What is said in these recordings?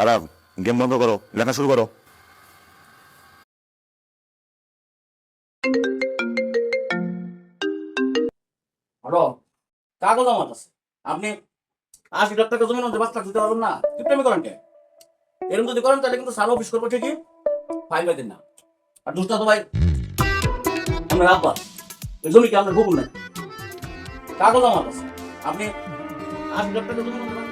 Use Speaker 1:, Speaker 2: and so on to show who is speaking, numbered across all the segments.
Speaker 1: আর game বন্ধ করো, লেখা শুরু করো।
Speaker 2: আপনি আশি লাখ টাকা পাঁচ লাখ দিতে পারবেন না। কিপ্টেমি করেন কে? এরকম যদি করেন, তাহলে কিন্তু সাল অফিস করব ঠিকই। ফাইল পাইতেন না। আর দুষ্টা তো ভাই, আমরা আব্বা জমি কি আপনার গোপন নাই কাগজ আমার আপনি আশি লাখ টাকা জমি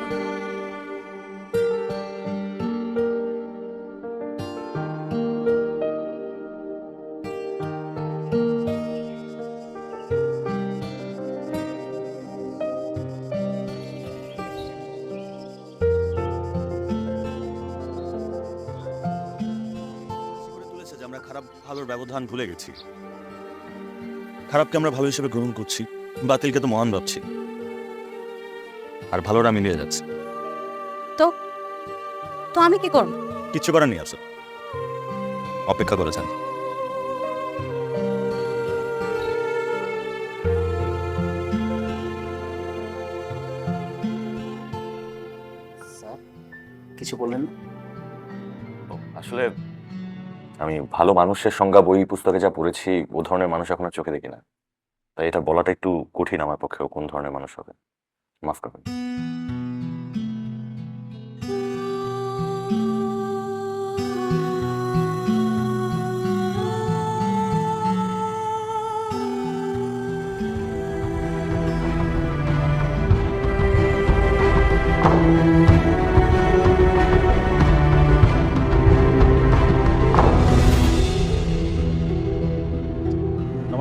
Speaker 1: যে আমরা খারাপ ভালোর ব্যবধান ভুলে গেছি। খারাপকে আমরা ভালো হিসেবে গ্রহণ করছি বাতিলকে তো মহান ভাবছি। আর ভালোরা মিলিয়ে যাচ্ছে। তো?
Speaker 3: তো আমি কি করব?
Speaker 1: কিচ্ছু করার নেই আছে অপেক্ষা করেছেন
Speaker 2: স্যার কিছু বললেন না?
Speaker 4: আসলে আমি ভালো মানুষের সংজ্ঞা বই পুস্তকে যা পড়েছি, ও ধরনের মানুষ এখন আর চোখে দেখি না। তাই এটা বলাটা একটু কঠিন আমার পক্ষেও কোন ধরনের মানুষ হবে? মাফ করবেন।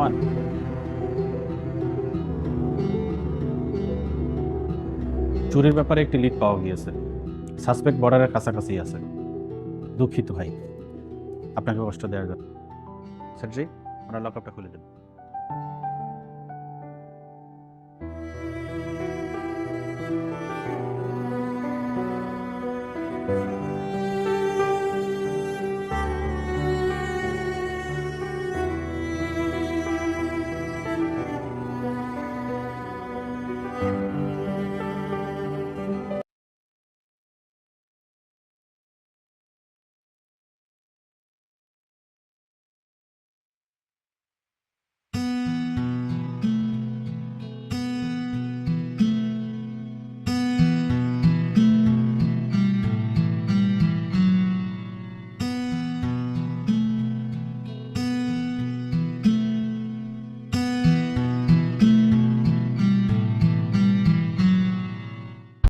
Speaker 5: নোমান চুরির ব্যাপারে একটি লিড পাওয়া গিয়েছে। সাসপেক্ট বর্ডারের কাছাকাছি আছে। দুঃখিত ভাই। আপনাকে কষ্ট দেওয়ার জন্য। স্যারজি ওনার লকআপটা খুলে দেন।